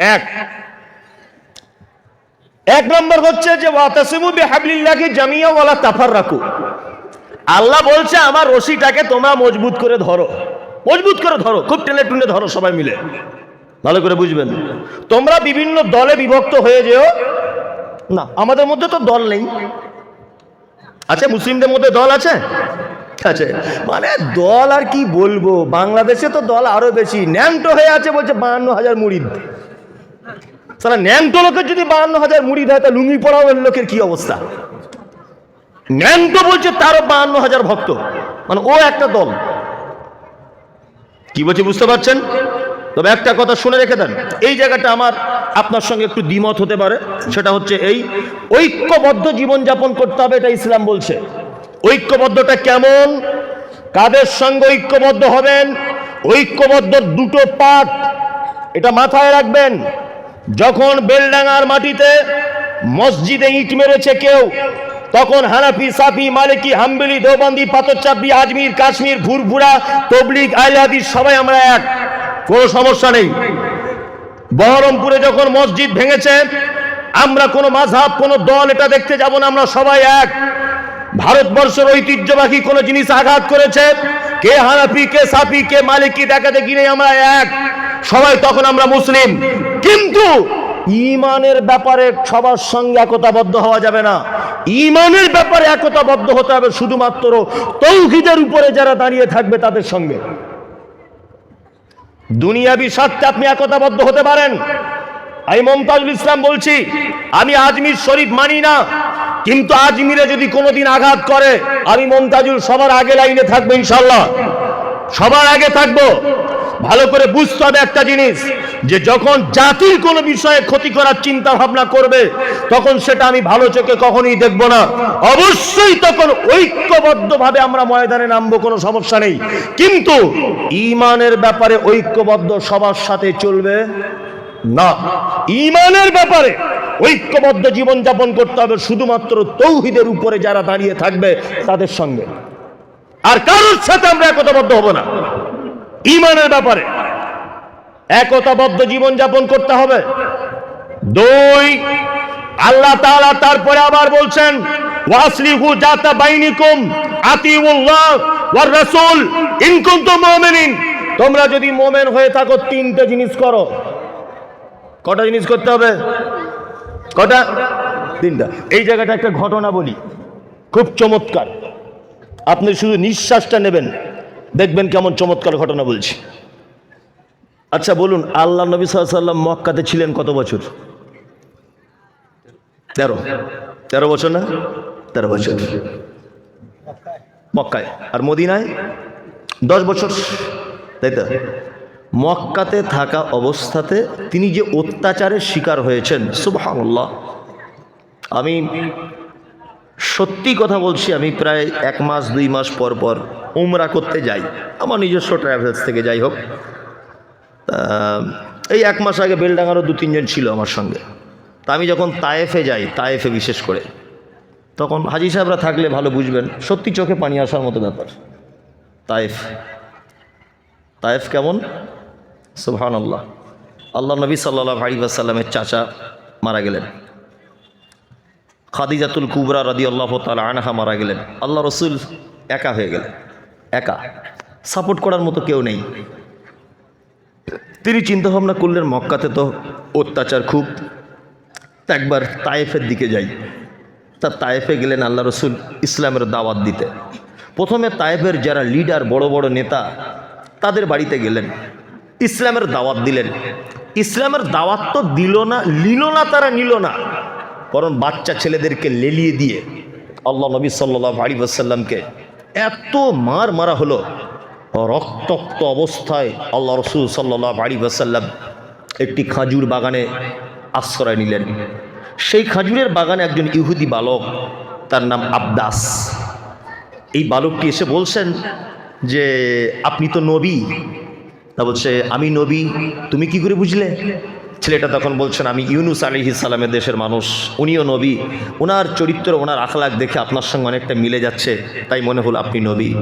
এক। এক নম্বর হচ্ছে যে বিহাবলিল্লাহি জামিয়া ওয়ালা তাফাররাকু। আল্লাহ বলছে, আমার রশিটাকে তোমরা মজবুত করে ধরো। মজবুত করে ধরো, খুব টেনে টুনে ধরো সবাই মিলে। ভালো করে বুঝবেন? তোমরা বিভিন্ন দলে বিভক্ত হয়ে যেও। না, আমাদের মধ্যে তো দল নেই। আছে মুসলিমদের মধ্যে দল আছে? আছে। মানে দল আর কি বলব? বাংলাদেশে তো দল আরও বেশি। ন্যাংটো হয়ে আছে বলছে বাহান্ন হাজার মুড়িদ সারা ন্যাংটো লোকের যদি বাহান্ন হাজার মুড়িদ হয় তা লুঙ্গি পড়াও লোকের কি অবস্থা? বলছে তারও বাহান্ন হাজার ভক্ত। মানে ও একটা দল। কি বলছে, বুঝতে পারছেন? তবে একটা কথা শুনে রেখে দেন। এই জায়গাটা আমার আপনার সঙ্গে একটু দ্বিমত হতে পারে। সেটা হচ্ছে এই, ঐক্যবদ্ধ জীবনযাপন করতে হবে, এটা ইসলাম বলছে। ঐক্যবদ্ধটা কেমন? কাদের সঙ্গে ঐক্যবদ্ধ হবেন? ঐক্যবদ্ধ দুটো পাঠ। এটা মাথায় রাখবেন। যখন বেলডাঙ্গার মাটিতে মসজিদে ইট মেরেছে কেউ, তখন হানাফি, সাফি, মালিকি, হাম্বেলি, দেওবন্দি, পাথরচাপড়ি, আজমির, কাশ্মীর, ভুরভুরা, তবলিগ আইলাদিস সবাই আমরা এক। কোনো সমস্যা নেই। বহরমপুরে যখন মসজিদ ভেঙেছে, আমরা কোনো মাঝহাব, কোনো দল এটা দেখতে যাব না, আমরা সবাই এক। ভারতবর্ষের ঐতিহ্যবাহী কোনো জিনিস আঘাত করেছে, কে হানাফি, কে সাফি, কে মালিকি দেখা দেখি নেই আমরা এক। সবাই তখন আমরা মুসলিম। কিন্তু ইমানের ব্যাপারে সবার সঙ্গে একতাবদ্ধ হওয়া যাবে না। ইমানের ব্যাপারে একতাবদ্ধ হতে হবে শুধুমাত্র তৌহিদের উপরে যারা দাঁড়িয়ে থাকবে তাদের সঙ্গে। দুনিয়াবি স্বার্থে আপনি একতাবদ্ধ হতে পারেন। আমি মমতাজুল ইসলাম বলছি, আমি আজমির শরীফ মানি না, কিন্তু আজমিরে যদি কোনোদিন আঘাত করে, আমি মমতাজুল সবার আগে লাইনে থাকব ইনশাল্লাহ সবার আগে থাকব। ভালো করে বুঝতে হবে একটা জিনিস, যে যখন জাতির কোনো বিষয়ে ক্ষতি করার চিন্তা ভাবনা করবে, তখন সেটা আমি ভালো চোখে কখনোই দেখব না। অবশ্যই তখন ঐক্যবদ্ধভাবে আমরা ময়দানে নামবো, কোনো সমস্যা নেই। কিন্তু ইমানের ব্যাপারে ঐক্যবদ্ধ সবার সাথে চলবে না। ইমানের ব্যাপারে ঐক্যবদ্ধ জীবনযাপন করতে হবে শুধুমাত্র তৌহিদের উপরে যারা দাঁড়িয়ে থাকবে তাদের সঙ্গে। আর কারোর সাথে আমরা একতাবদ্ধ হব না। ইমানের ব্যাপারে একতাবদ্ধ জীবনযাপন করতে হবে। দুই, আল্লাহ তাআলা তারপরে আবার বলছেন, ওয়াসলিহু জাতা বাইনিকুম, আতিউল্লাহ ওয়ার রাসূল, ইন কুনতুম মুমিনিন। তোমরা যদি মোমেন হয়ে থাকো, তিনটে জিনিস করো। কটা জিনিস করতে হবে? কটা? তিনটা। এই জায়গাটা একটা ঘটনা বলি। খুব চমৎকার। আপনি শুধু নিঃশ্বাসটা নেবেন। দেখবেন কেমন চমৎকার ঘটনা বলছি। আচ্ছা বলুন, আল্লাহ নবী সাল্লাম মক্কাতে ছিলেন কত বছর? তেরো। তেরো বছর না? তেরো বছর। মক্কায়। আর মদিনায়? দশ বছর। তাই তো? মক্কাতে থাকা অবস্থাতে তিনি যে অত্যাচারের শিকার হয়েছেন, সুবহানাল্লাহ। আমি সত্যি কথা বলছি, আমি প্রায় এক মাস, দুই মাস পর পর উমরা করতে যাই। আমার নিজস্ব ট্রাভেলস থেকে যাই হোক। এই এক মাস আগে বেলডাঙ্গারও দু, তিনজন ছিল আমার সঙ্গে। তা আমি যখন তায়েফে যাই, তায়েফে বিশেষ করে, তখন হাজি সাহেবরা থাকলে ভালো বুঝবেন, সত্যি চোখে পানি আসার মতো ব্যাপার। তায়েফ। তায়েফ কেমন? সুবহান আল্লাহ আল্লাহ নবী সাল্লাহ আলিবাসাল্লামের চাচা মারা গেলেন। খাদিজাতুল কুবরা রাদি আল্লাহ তালা আনহা মারা গেলেন। আল্লাহ রসুল একা হয়ে গেলেন। একা। সাপোর্ট করার মতো কেউ নেই। তিনি চিন্তাভাবনা করলেন, মক্কাতে তো অত্যাচার খুব। একবার তায়েফের দিকে যাই। তা তায়েফে গেলেন আল্লাহ রসুল ইসলামের দাওয়াত দিতে। প্রথমে তায়েফের যারা লিডার, বড় বড় নেতা, তাদের বাড়িতে গেলেন। ইসলামের দাওয়াত দিলেন। ইসলামের দাওয়াত তো দিল না, নিল না, তারা নিল না। বরং বাচ্চা ছেলেদেরকে লেলিয়ে দিয়ে আল্লাহ নবী সাল্লাহ আলী আসাল্লামকে এত মার মারা হলো, রক্তক্ত অবস্থায় আল্লাহ রসুল সাল্লাহ আলী আসাল্লাম একটি খাজুর বাগানে আশ্রয় নিলেন। সেই খাজুরের বাগানে একজন ইহুদি বালক, তার নাম আবদাস। এই বালকটি এসে বলছেন যে, আপনি তো নবী। তা বলছে, আমি নবী, তুমি কি করে বুঝলে? ছেলেটা তখন বলছেন, আমি ইউনুস আলী ইসালামের দেশের মানুষ। উনিও নবী। ওনার চরিত্র ওনার আখলাক দেখে আপনার সঙ্গে অনেকটা মিলে যাচ্ছে। তাই মনে হলো আপনি নবী।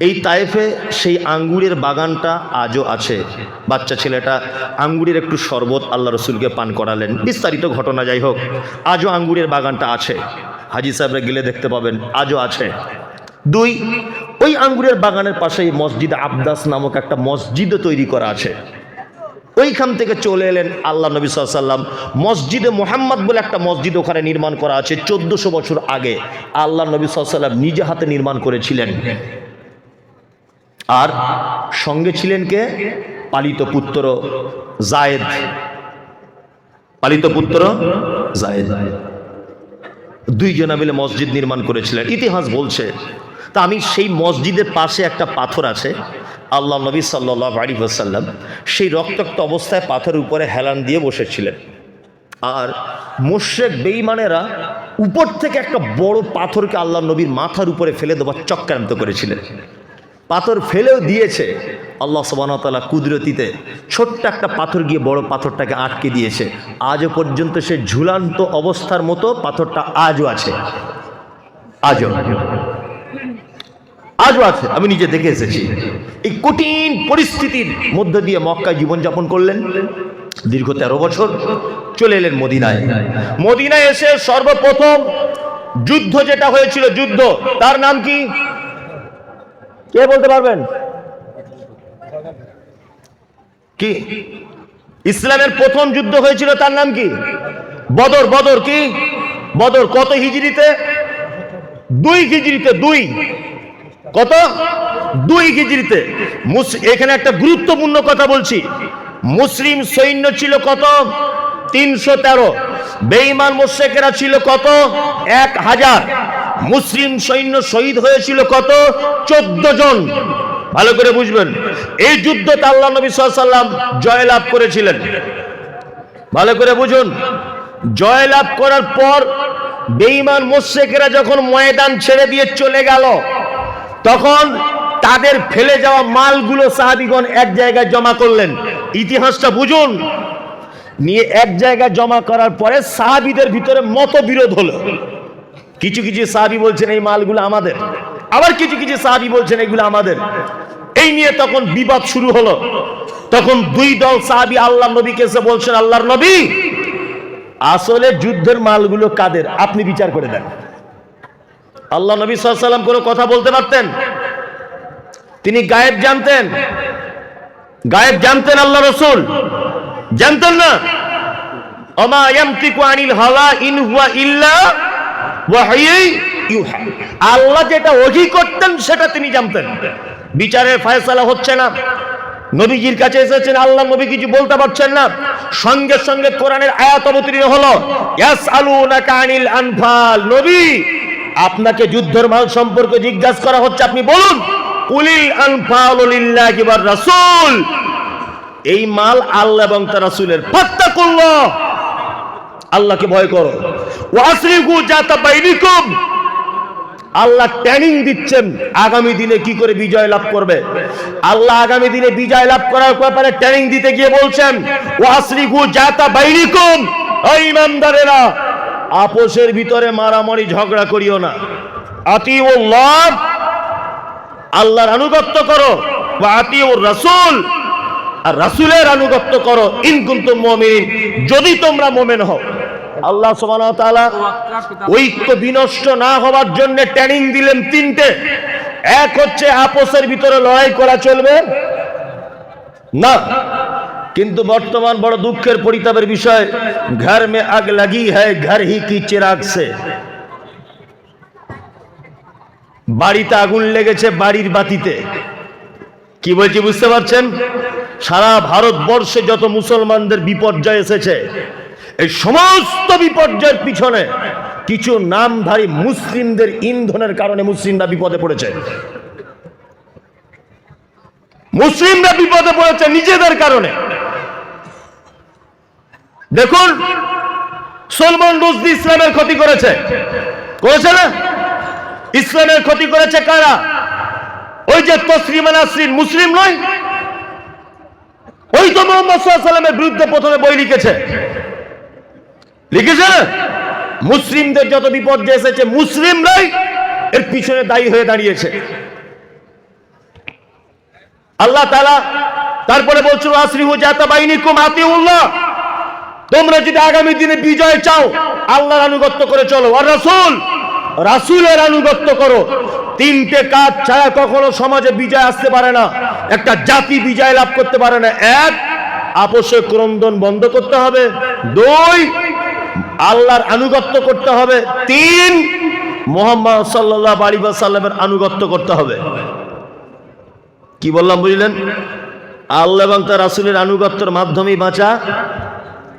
এই তায়েফে সেই আঙ্গুরের বাগানটা আজও আছে। বাচ্চা ছেলেটা আঙ্গুরের একটু শরবত আল্লাহ রসুলকে পান করালেন। বিস্তারিত ঘটনা যাই হোক, আজও আঙ্গুরের বাগানটা আছে। হাজি সাহেবরা গেলে দেখতে পাবেন, আজও আছে। দুই, ওই আঙ্গুরের বাগানের পাশেই মসজিদ আবদাস নামক একটা মসজিদও তৈরি করা আছে। ওইখান থেকে চলে এলেন আল্লাহ নবী সাল্লাম মসজিদে মোহাম্মদ বলে একটা মসজিদ ওখানে নির্মাণ করা আছে চোদ্দশো বছর আগে। আল্লাহ নবী সাল্লাম নিজে হাতে নির্মাণ করেছিলেন। আর সঙ্গে ছিলেন কে? পালিত পুত্র জায়েদ। পালিত পুত্র জায়েদ। দুইজনা মিলে মসজিদ নির্মাণ করেছিলেন। ইতিহাস বলছে, তা আমি সেই মসজিদের পাশে একটা পাথর আছে আল্লাহ নবী সাল্লাহ আলী ওসাল্লাম সেই রক্তাক্ত অবস্থায় পাথরের উপরে হেলান দিয়ে বসেছিলেন। আর মোশেক বেইমানেরা উপর থেকে একটা বড় পাথরকে আল্লাহ নবীর মাথার উপরে ফেলে দেওয়ার চক্রান্ত করেছিলেন। পাথর ফেলেও দিয়েছে। আল্লাহ সবানতালা কুদরতিতে ছোট্ট একটা পাথর গিয়ে বড় পাথরটাকে আটকে দিয়েছে। আজও পর্যন্ত সে ঝুলান্ত অবস্থার মতো পাথরটা আজও আছে। আজও। আজও আছে, আমি নিজে দেখে এসেছি। এই কঠিন পরিস্থিতির মধ্য দিয়ে মক্কায় জীবনযাপন করলেন। দীর্ঘ তেরো বছর চলে এলেন মদিনায়। মদিনায় এসে সর্বপ্রথম যুদ্ধ যেটা হয়েছিল, যুদ্ধ, তার নাম কি? কে বলতে পারবেন? কি? ইসলামের প্রথম যুদ্ধ হয়েছিল, তার নাম কি? বদর বদর কি? বদর কত হিজড়িতে? দুই হিজড়িতে, দুই। কত? দুই হিজড়িতে এখানে একটা গুরুত্বপূর্ণ কথা বলছি। মুসলিম সৈন্য ছিল কত? তিনশো তেরো। বেইমান মোশেকেরা ছিল কত? এক হাজার। মুসলিম সৈন্য শহীদ হয়েছিল কত? চোদ্দ জন। ভালো করে বুঝবেন। এই যুদ্ধ আল্লাহ নবী সাল্লাম জয়লাভ করেছিলেন। ভালো করে বুঝুন। জয়লাভ করার পর বেঈমান মোশেকেরা যখন ময়দান ছেড়ে দিয়ে চলে গেল তখন তাদের ফেলে যাওয়া মালগুলো সাহাবিগণ এক জায়গায় জমা করলেন। ইতিহাসটা বুঝুন। নিয়ে এক জায়গায় জমা করার পরে সাহাবিদের ভিতরে মতবিরোধ হলো। কিছু কিছু সাহাবি বলছেন, এই মালগুলো আমাদের। আবার কিছু কিছু সাহাবি বলছেন, এগুলো আমাদের। এই নিয়ে তখন বিবাদ শুরু হলো। তখন দুই দল সাহাবি আল্লাহ নবীকে এসে বলছেন, আল্লাহর নবী, আসলে যুদ্ধের মালগুলো কাদের? আপনি বিচার করে দেন। আল্লাহ নবী সাল্লাম কোনো কথা বলতে পারতেন? তিনি গায়েব জানতেন। গায়েব জানতেন আল্লাহ রসুল। জানতেন না? আল্লাহ যেটা ওহি করতেন, সেটা তিনি জানতেন। বিচারের ফয়সালা হচ্ছে না। নবীজির কাছে এসেছেন, আল্লাহ নবী কিছু বলতে পারছেন না। সঙ্গে সঙ্গে কোরআনের আয়াত অবতীর্ণ হলো আনিল আনফাল। নবী আপনাকে যুদ্ধের মাল সম্পর্কে জিজ্ঞাসা করা হচ্ছে, আপনি বলুন। উলিল আনফাল লিল্লাহি ওয়ার রাসূল। এই মাল আল্লাহ এবং তার রাসূলের। ফাত্তাকুল্লাহ। আল্লাহকে ভয় করো। ওয়াসরিকু বাইনিকুম। আল্লাহ ট্যানিং দিচ্ছেন, আগামী দিনে কি করে বিজয় লাভ করবে? আল্লাহ আগামী দিনে বিজয় লাভ করার ব্যাপারে ট্যানিং দিতে গিয়ে বলছেন ওয়াসরিকু জাতা বাইনিকুম। এই ইমানদারেরা আপোষের ভিতরে মারামারি, ঝগড়া করিও না। আতিউল্লাহ। আল্লাহর আনুগত্য করো। বা আতি ও রাসূল। আর রাসূলের আনুগত্য করো। ইন কুনতুম মুমিনিন। যদি তোমরা মোমেন হও। আল্লাহ তাআলা ঐক্য বিনষ্ট না হওয়ার জন্য ট্রেনিং দিলেন তিনটে। এক হচ্ছে, আপোষের ভিতরে লড়াই করা চলবে। না। কিন্তু বর্তমান বড় দুঃখের পরিতাপের বিষয়, ঘর মে আগ লাগি হ্যায়, ঘর হি কি চিরাগ সে। বাড়িতে আগুন লেগেছে বাড়ির বাতিতে। কি বলছি বুঝতে পারছেন? সারা ভারতবর্ষে যত মুসলমানদের বিপর্যয় এসেছে, এই সমস্ত বিপর্যয়ের পিছনে কিছু নামধারী মুসলিমদের ইন্ধনের কারণে মুসলিমরা বিপদে পড়েছে। মুসলিমরা বিপদে পড়েছে নিজেদের কারণে। দেখুন, সলমান রুজদি ইসলামের ক্ষতি করেছে। করেছে না? ইসলামের ক্ষতি করেছে কারা? ওই যে তসলিমা নাসরিন মুসলিম নয়? ওই তো মোহাম্মদ সাল্লামের বিরুদ্ধে প্রথমে বই লিখেছে। লিখেছে না? মুসলিমদের যত বিপর্যয় এসেছে মুসলিমরাই এর পিছনে দায়ী হয়ে দাঁড়িয়েছে। আল্লাহ তারপরে বলছিল, আসরিহু জাতা বাহিনী কুম আতিউল্লাহ। তোমরা যদি আগামী দিনে বিজয় চাও, আল্লাহর আনুগত্য করে চলো। আর রাসূল, রাসূলের আনুগত্য করো। তিনটে কাজ ছাড়া কখনো সমাজে বিজয় আসতে পারে না। একটা জাতি বিজয় লাভ করতে পারে না। এক, আপোষে ক্রন্দন বন্ধ করতে হবে। দুই, আল্লাহর আনুগত্য করতে হবে। তিন, মোহাম্মদ সাল্লাহ আলী সাল্লামের আনুগত্য করতে হবে। কি বললাম, বুঝলেন? আল্লাহ এবং তার রাসূলের আনুগত্যের মাধ্যমেই বাঁচা।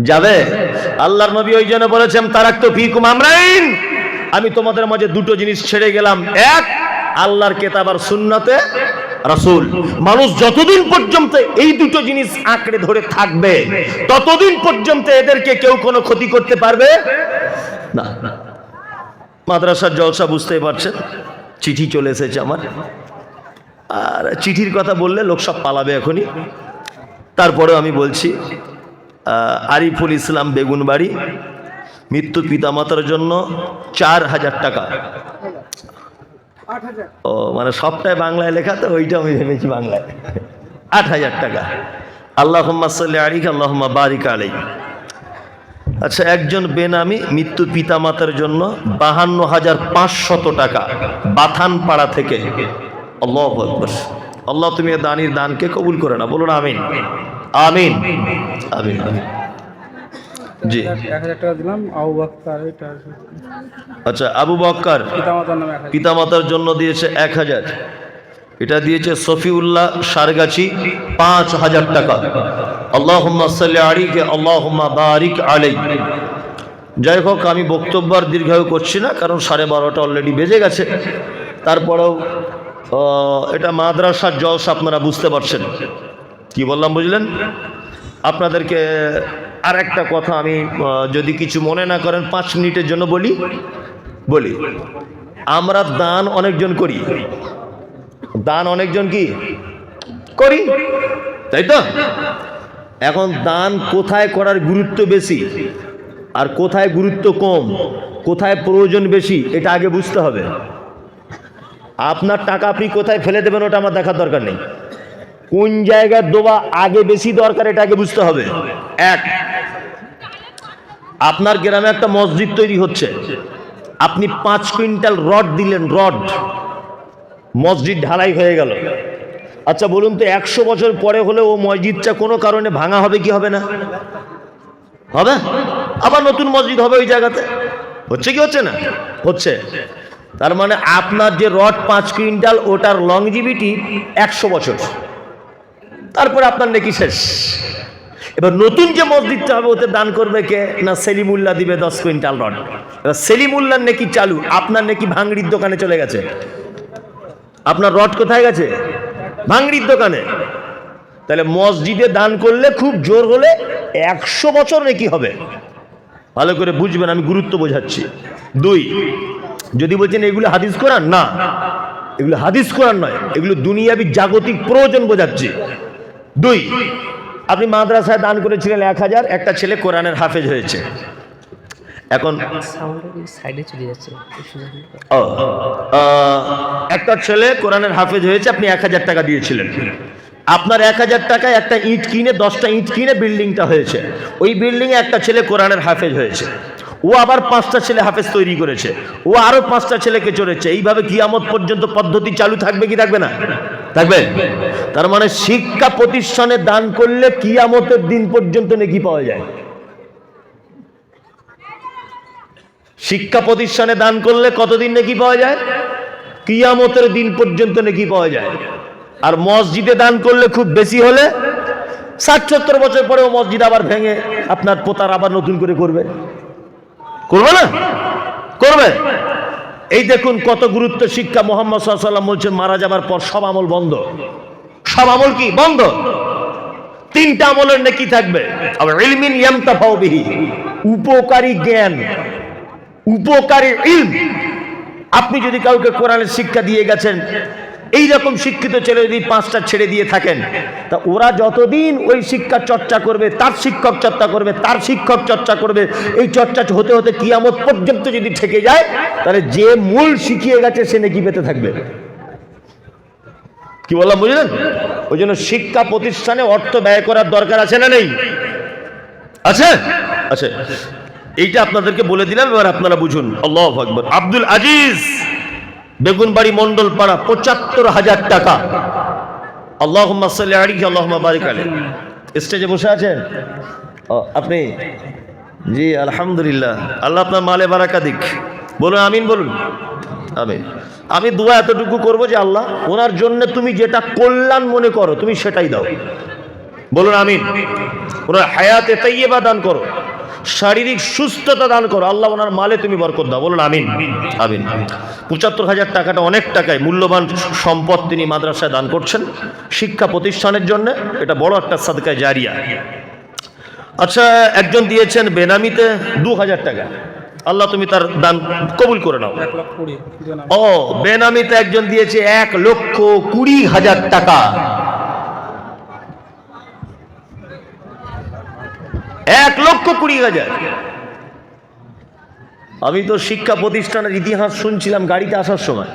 যাবে? আল্লাহর নবী ওই জন্য বলেছেন তারাক তো ফিকুম আমরাইন। আমি তোমাদের মাঝে দুটো জিনিস ছেড়ে গেলাম। এক, আল্লাহর কেতাব আর সুন্নাতে রাসূল। মানুষ যতদিন পর্যন্ত এই দুটো জিনিস আঁকড়ে ধরে থাকবে, ততদিন পর্যন্ত এদেরকে কেউ কোনো ক্ষতি করতে পারবে না। মাদ্রাসার জলসা বুঝতেই পারছেন, চিঠি চলে এসেছে আমার। আর চিঠির কথা বললে লোক সব পালাবে এখনই। তারপরেও আমি বলছি আরিফুল ইসলাম বেগুনবাড়ি মৃত্যু পিতামাতার জন্য চার হাজার টাকা। ও মানে সবটাই বাংলায় লেখা তো ওইটা আমি ভেবেছি বাংলায়। আট হাজার টাকা। আল্লাহ সাল্লি আলিক আল্লাহ বারিক আলাই আচ্ছা একজন বেনামি মৃত্যু পিতামাতার জন্য বাহান্ন হাজার পাঁচশত টাকা বাথান পাড়া থেকে। আল্লাহ আকবর। আল্লাহ তুমি দানির দানকে কবুল করে না বলুন আমিন। আমিন। আমিন আমিন। জি। এক হাজার টাকা দিলাম আবু বাক্তার এটা আচ্ছা আবু বক্কর পিতামাতার জন্য দিয়েছে এক হাজার। এটা দিয়েছে সফিউল্লাহ সারগাছি পাঁচ হাজার টাকা। আল্লাহ আলিকে আল্লাহ বারিক আলাই যাই হোক আমি বক্তব্য আর দীর্ঘায়ু করছি না কারণ সাড়ে বারোটা অলরেডি বেজে গেছে। তারপরেও এটা মাদ্রাসার জলস আপনারা বুঝতে পারছেন। কি বললাম, বুঝলেন? আপনাদেরকে আর একটা কথা আমি যদি কিছু মনে না করেন, পাঁচ মিনিটের জন্য বলি। বলি। আমরা দান অনেকজন করি। দান অনেকজন কি? করি। তাই তো? এখন দান কোথায় করার গুরুত্ব বেশি? আর কোথায় গুরুত্ব কম? কোথায় প্রয়োজন বেশি? এটা আগে বুঝতে হবে। আপনার টাকা আপনি কোথায় ফেলে দেবেন, ওটা আমার দেখার দরকার নেই। কোন জায়গায় দেওয়া আগে বেশি দরকার এটা আগে বুঝতে হবে। এক, আপনার গ্রামে একটা মসজিদ তৈরি হচ্ছে। আপনি পাঁচ কুইন্টাল রড দিলেন, রড। মসজিদ ঢালাই হয়ে গেল। আচ্ছা বলুন তো, একশো বছর পরে হলে ও মসজিদটা কোনো কারণে ভাঙা হবে কি হবে না? হবে? আবার নতুন মসজিদ হবে ওই জায়গাতে? হচ্ছে কি হচ্ছে না? হচ্ছে। তার মানে আপনার যে রড পাঁচ কুইন্টাল, ওটার লংজিভিটি একশো বছর। তারপরে আপনার নাকি শেষ। এবার নতুন যে মসজিদটা হবে, ওতে দান করবে কে? না সেলিমুল্লাহ দিবে দশ কুইন্টাল রড। এবার সেলিমুল্লার নাকি চালু, আপনার নাকি ভাঙড়ির দোকানে চলে গেছে। আপনার রড কোথায় গেছে? ভাঙড়ির দোকানে। তাহলে মসজিদে দান করলে খুব জোর হলে একশো বছর নাকি হবে। ভালো করে বুঝবেন, আমি গুরুত্ব বোঝাচ্ছি। দুই, যদি বলছেন এগুলো হাদিস কোরআন? না। এগুলো হাদিস কোরআন নয়, এগুলো দুনিয়াবি জাগতিক প্রয়োজন বোঝাচ্ছি। দুই আপনি মাদ্রাসায় দান করেছিলেন এক হাজার একটা ছেলে কোরআনের হাফেজ হয়েছে। এখন ও, একটা ছেলে কোরআনের হাফেজ হয়েছে আপনি এক হাজার টাকা দিয়েছিলেন। আপনার এক হাজার টাকায় একটা ইট কিনে দশটা ইট কিনে বিল্ডিংটা হয়েছে। ওই বিল্ডিংয়ে একটা ছেলে কোরআনের হাফেজ হয়েছে। ও আবার পাঁচটা ছেলে হাফেজ তৈরি করেছে। ও আরও পাঁচটা ছেলেকে চড়েছে। এইভাবে কিয়ামত পর্যন্ত পদ্ধতি চালু থাকবে কি থাকবে না? থাকবে তার মানে শিক্ষা প্রতিষ্ঠানে দান করলে কিয়ামতের দিন পর্যন্ত নাকি পাওয়া যায়। শিক্ষা প্রতিষ্ঠানে দান করলে কতদিন নাকি পাওয়া যায়? কিয়ামতের দিন পর্যন্ত নাকি পাওয়া যায়। আর মসজিদে দান করলে খুব বেশি হলে ষাট সত্তর বছর পরেও মসজিদ আবার ভেঙে আপনার পোতার আবার নতুন করে করবে। করবে না? করবে? এই দেখুন কত গুরুত্ব শিক্ষা মোহাম্মদ সাল্লাম বলছেন, মারা যাবার পর সব আমল বন্ধ। সব আমল কি? বন্ধ। তিনটা আমলের নাকি থাকবে। আবার উপকারী জ্ঞান, উপকারী ইলম। আপনি যদি কাউকে কোরআনের শিক্ষা দিয়ে গেছেন এই রকম শিক্ষিত ছেলে যদি পাঁচটা ছেড়ে দিয়ে থাকেন, তা ওরা যতদিন ওই শিক্ষা চর্চা করবে, তার শিক্ষক চর্চা করবে, তার শিক্ষক চর্চা করবে, এই চর্চা হতে হতে কিয়ামত পর্যন্ত যদি ঠেকে যায়, তাহলে যে মূল শিখিয়ে গেছে সে নাকি পেতে থাকবে। কি বললাম, বুঝলেন? ওই জন্য শিক্ষা প্রতিষ্ঠানে অর্থ ব্যয় করার দরকার আছে না নেই? আছে? আছে। এইটা আপনাদেরকে বলে দিলাম, এবার আপনারা বুঝুন। আল্লাহ আকবর। আব্দুল আজিজ বেগুনবাড়ি মন্ডল পাড়া পঁচাত্তর হাজার টাকা। আল্লাহ আলী আল্লাহ বারিক আলী স্টেজে বসে আছেন? আপনি? জি, আলহামদুলিল্লাহ। আল্লাহ আপনার মালে বারাকা দিক। বলুন, আমিন বলুন। আমিন। আমি দোয়া এতটুকু করব যে আল্লাহ, ওনার জন্য তুমি যেটা কল্যাণ মনে করো, তুমি সেটাই দাও। বলুন, আমিন। ওনার হায়াতে তাইয়ে বা দান করো। শারীরিক সুস্থতা দান করো। আল্লাহ ওনার মালে তুমি বরকত দাও। বলুন আমিন। আমিন। পঁচাত্তর হাজার টাকাটা অনেক টাকায় মূল্যবান সম্পদ তিনি মাদ্রাসায় দান করছেন শিক্ষা প্রতিষ্ঠানের জন্য। এটা বড় একটা সাদকায় জারিয়া। আচ্ছা একজন দিয়েছেন বেনামিতে দু হাজার টাকা। আল্লাহ তুমি তার দান কবুল করে নাও। ও বেনামিতে একজন দিয়েছে এক লক্ষ কুড়ি হাজার টাকা। এক লক্ষ কুড়ি হাজার। আমি তো শিক্ষা প্রতিষ্ঠানের ইতিহাস শুনছিলাম গাড়িতে আসার সময়।